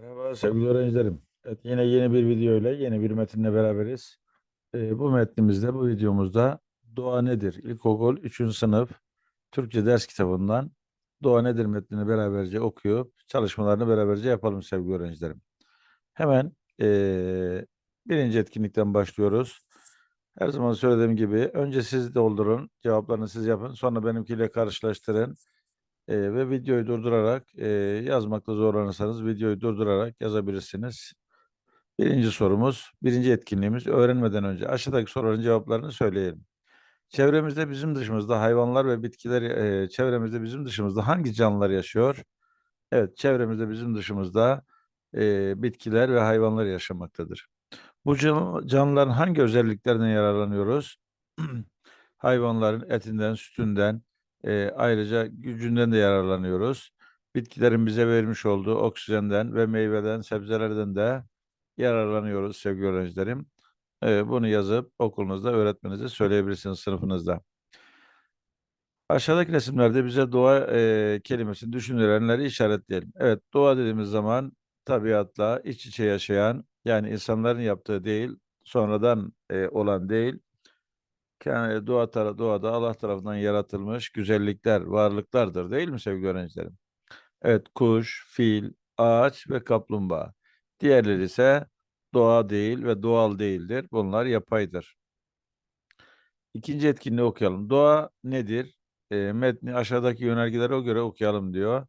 Merhaba sevgili öğrencilerim. Evet, yine yeni bir video ile yeni bir metinle beraberiz. Ee, bu metnimizde, bu videomuzda Doğa Nedir? İlkokul 3. sınıf Türkçe ders kitabından Doğa Nedir metnini beraberce okuyup çalışmalarını beraberce yapalım sevgili öğrencilerim. Hemen ee, birinci etkinlikten başlıyoruz. Her zaman söylediğim gibi önce siz doldurun, cevaplarını siz yapın, sonra benimkiyle karşılaştırın. Ee, ve videoyu durdurarak e, yazmakta zorlanırsanız videoyu durdurarak yazabilirsiniz. Birinci sorumuz, birinci etkinliğimiz öğrenmeden önce aşağıdaki soruların cevaplarını söyleyelim. Çevremizde bizim dışımızda hayvanlar ve bitkiler, e, çevremizde bizim dışımızda hangi canlılar yaşıyor? Evet, çevremizde bizim dışımızda e, bitkiler ve hayvanlar yaşamaktadır. Bu can- canlıların hangi özelliklerinden yararlanıyoruz? Hayvanların etinden, sütünden, e, ayrıca gücünden de yararlanıyoruz. Bitkilerin bize vermiş olduğu oksijenden ve meyveden, sebzelerden de yararlanıyoruz sevgili öğrencilerim. E, bunu yazıp okulunuzda öğretmenize söyleyebilirsiniz sınıfınızda. Aşağıdaki resimlerde bize doğa e, kelimesini düşünülenleri işaretleyelim. Evet, doğa dediğimiz zaman tabiatla iç içe yaşayan, yani insanların yaptığı değil, sonradan e, olan değil, yani doğa tara doğada Allah tarafından yaratılmış güzellikler, varlıklardır değil mi sevgili öğrencilerim? Evet, kuş, fil, ağaç ve kaplumbağa. Diğerleri ise doğa değil ve doğal değildir. Bunlar yapaydır. İkinci etkinliği okuyalım. Doğa nedir? E, metni aşağıdaki yönergelere göre okuyalım diyor.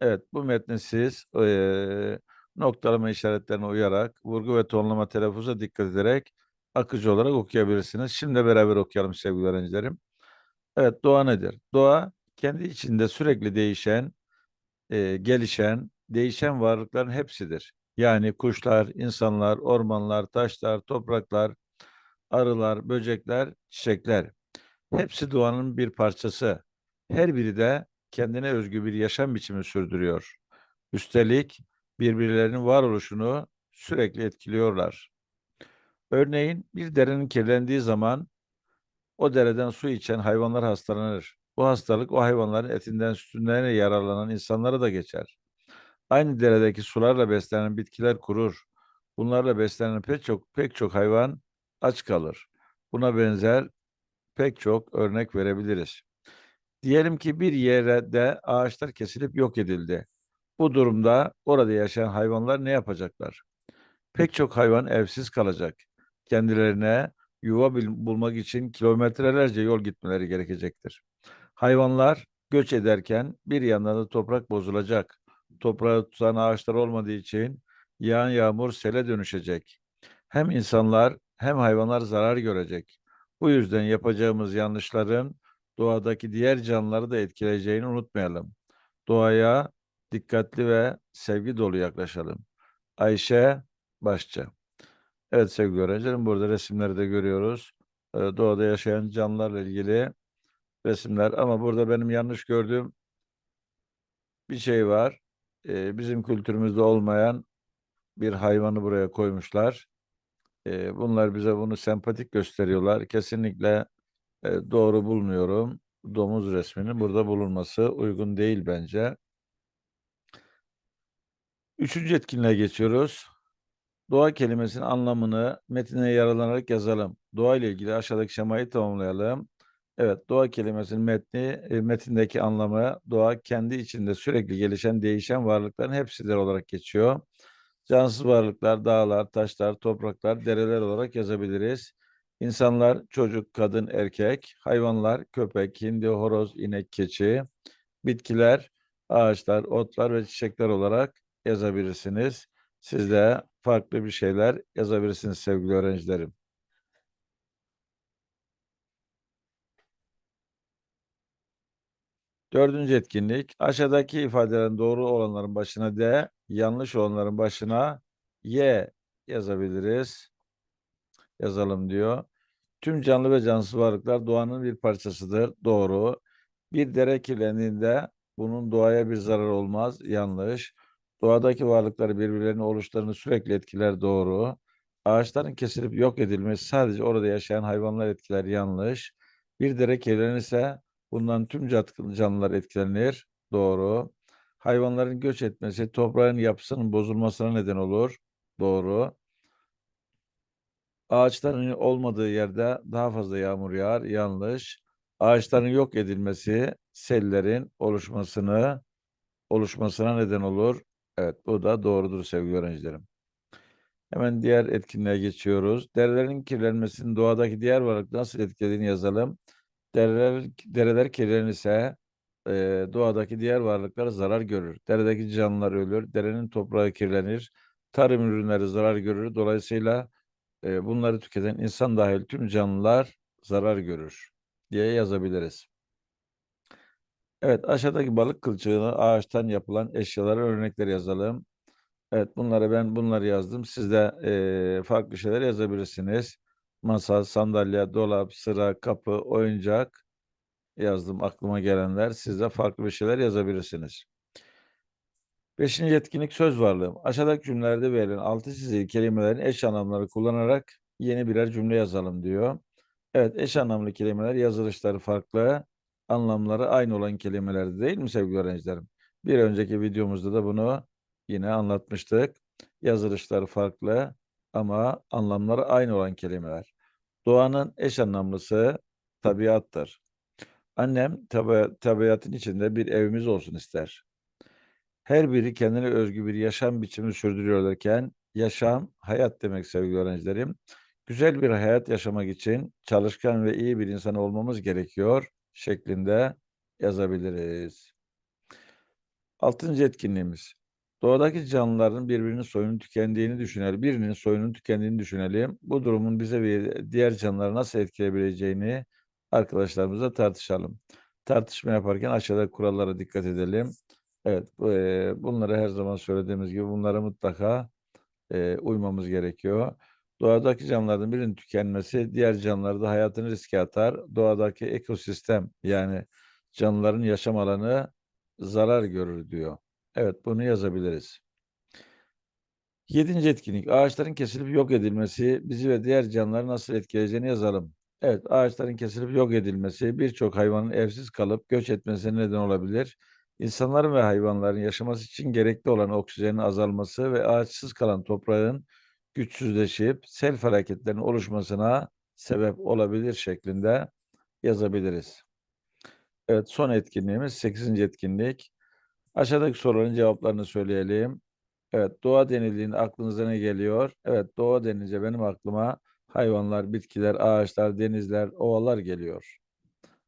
Evet, bu metni siz e, noktalama işaretlerine uyarak, vurgu ve tonlama telaffuza dikkat ederek akıcı olarak okuyabilirsiniz. Şimdi beraber okuyalım sevgili öğrencilerim. Evet, doğa nedir? Doğa kendi içinde sürekli değişen, e, gelişen, değişen varlıkların hepsidir. Yani kuşlar, insanlar, ormanlar, taşlar, topraklar, arılar, böcekler, çiçekler. Hepsi doğanın bir parçası. Her biri de kendine özgü bir yaşam biçimi sürdürüyor. Üstelik birbirlerinin varoluşunu sürekli etkiliyorlar. Örneğin bir derenin kirlendiği zaman o dereden su içen hayvanlar hastalanır. Bu hastalık o hayvanların etinden sütünden yararlanan insanlara da geçer. Aynı deredeki sularla beslenen bitkiler kurur. Bunlarla beslenen pek çok pek çok hayvan aç kalır. Buna benzer pek çok örnek verebiliriz. Diyelim ki bir yerde ağaçlar kesilip yok edildi. Bu durumda orada yaşayan hayvanlar ne yapacaklar? Pek çok hayvan evsiz kalacak. Kendilerine yuva bulmak için kilometrelerce yol gitmeleri gerekecektir. Hayvanlar göç ederken bir yandan da toprak bozulacak. Toprağı tutan ağaçlar olmadığı için yağan yağmur sele dönüşecek. Hem insanlar hem hayvanlar zarar görecek. Bu yüzden yapacağımız yanlışların doğadaki diğer canlıları da etkileyeceğini unutmayalım. Doğaya dikkatli ve sevgi dolu yaklaşalım. Ayşe Başça. Evet sevgili öğrencilerim burada resimleri de görüyoruz. Ee, doğada yaşayan canlılarla ilgili resimler ama burada benim yanlış gördüğüm bir şey var. Ee, bizim kültürümüzde olmayan bir hayvanı buraya koymuşlar. Ee, bunlar bize bunu sempatik gösteriyorlar. Kesinlikle e, doğru bulmuyorum. Domuz resminin burada bulunması uygun değil bence. Üçüncü etkinliğe geçiyoruz. Doğa kelimesinin anlamını metine yararlanarak yazalım. Doğa ile ilgili aşağıdaki şemayı tamamlayalım. Evet, doğa kelimesinin metni, e, metindeki anlamı doğa kendi içinde sürekli gelişen, değişen varlıkların hepsidir olarak geçiyor. Cansız varlıklar, dağlar, taşlar, topraklar, dereler olarak yazabiliriz. İnsanlar, çocuk, kadın, erkek, hayvanlar, köpek, hindi, horoz, inek, keçi, bitkiler, ağaçlar, otlar ve çiçekler olarak yazabilirsiniz. Siz de farklı bir şeyler yazabilirsiniz sevgili öğrencilerim. Dördüncü etkinlik. Aşağıdaki ifadelerin doğru olanların başına D, yanlış olanların başına Y yazabiliriz. Yazalım diyor. Tüm canlı ve cansız varlıklar doğanın bir parçasıdır. Doğru. Bir dere kirlendiğinde bunun doğaya bir zarar olmaz. Yanlış. Doğadaki varlıkları birbirlerinin oluşlarını sürekli etkiler. Doğru. Ağaçların kesilip yok edilmesi sadece orada yaşayan hayvanlar etkiler. Yanlış. Bir dere kirlenirse bundan tüm canlılar etkilenir. Doğru. Hayvanların göç etmesi toprağın yapısının bozulmasına neden olur. Doğru. Ağaçların olmadığı yerde daha fazla yağmur yağar. Yanlış. Ağaçların yok edilmesi sellerin oluşmasını oluşmasına neden olur. Evet, bu da doğrudur sevgili öğrencilerim. Hemen diğer etkinliğe geçiyoruz. Derelerin kirlenmesinin doğadaki diğer varlık nasıl etkilediğini yazalım. Dereler, dereler kirlenirse e, doğadaki diğer varlıklar zarar görür. Deredeki canlılar ölür. Derenin toprağı kirlenir. Tarım ürünleri zarar görür. Dolayısıyla e, bunları tüketen insan dahil tüm canlılar zarar görür diye yazabiliriz. Evet, aşağıdaki balık kılçığını ağaçtan yapılan eşyalara örnekler yazalım. Evet, bunları ben bunları yazdım. Siz de e, farklı şeyler yazabilirsiniz. Masa, sandalye, dolap, sıra, kapı, oyuncak yazdım aklıma gelenler. Siz de farklı bir şeyler yazabilirsiniz. Beşinci etkinlik söz varlığı. Aşağıdaki cümlelerde verilen altı çizili kelimelerin eş anlamları kullanarak yeni birer cümle yazalım diyor. Evet, eş anlamlı kelimeler yazılışları farklı, anlamları aynı olan kelimelerdi değil mi sevgili öğrencilerim? Bir önceki videomuzda da bunu yine anlatmıştık. Yazılışları farklı ama anlamları aynı olan kelimeler. Doğanın eş anlamlısı tabiattır. Annem tabi tabiatın içinde bir evimiz olsun ister. Her biri kendine özgü bir yaşam biçimi sürdürüyorlarken yaşam, hayat demek sevgili öğrencilerim. Güzel bir hayat yaşamak için çalışkan ve iyi bir insan olmamız gerekiyor şeklinde yazabiliriz. Altıncı etkinliğimiz. Doğadaki canlıların birbirinin soyunun tükendiğini düşünelim. Birinin soyunun tükendiğini düşünelim. Bu durumun bize ve diğer canlıları nasıl etkileyebileceğini arkadaşlarımızla tartışalım. Tartışma yaparken aşağıdaki kurallara dikkat edelim. Evet, eee, bunları her zaman söylediğimiz gibi bunlara mutlaka eee, uymamız gerekiyor. Doğadaki canlılardan birinin tükenmesi diğer canlılarda hayatını riske atar. Doğadaki ekosistem yani canlıların yaşam alanı zarar görür diyor. Evet, bunu yazabiliriz. Yedinci etkinlik. Ağaçların kesilip yok edilmesi bizi ve diğer canlıları nasıl etkileyeceğini yazalım. Evet, ağaçların kesilip yok edilmesi birçok hayvanın evsiz kalıp göç etmesine neden olabilir. İnsanların ve hayvanların yaşaması için gerekli olan oksijenin azalması ve ağaçsız kalan toprağın güçsüzleşip sel felaketlerinin oluşmasına sebep olabilir şeklinde yazabiliriz. Evet, son etkinliğimiz 8. etkinlik. Aşağıdaki soruların cevaplarını söyleyelim. Evet, doğa denildiğinde aklınıza ne geliyor? Evet, doğa denince benim aklıma hayvanlar, bitkiler, ağaçlar, denizler, ovalar geliyor.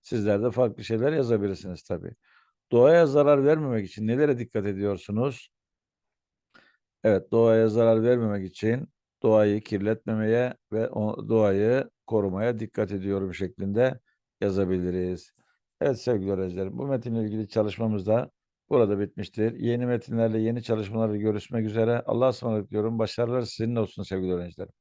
Sizler de farklı şeyler yazabilirsiniz tabii. Doğaya zarar vermemek için nelere dikkat ediyorsunuz? Evet, doğaya zarar vermemek için doğayı kirletmemeye ve doğayı korumaya dikkat ediyorum şeklinde yazabiliriz. Evet sevgili öğrencilerim, bu metinle ilgili çalışmamız da burada bitmiştir. Yeni metinlerle, yeni çalışmalarla görüşmek üzere. Allah'a ısmarladık diyorum. Başarılar sizinle olsun sevgili öğrencilerim.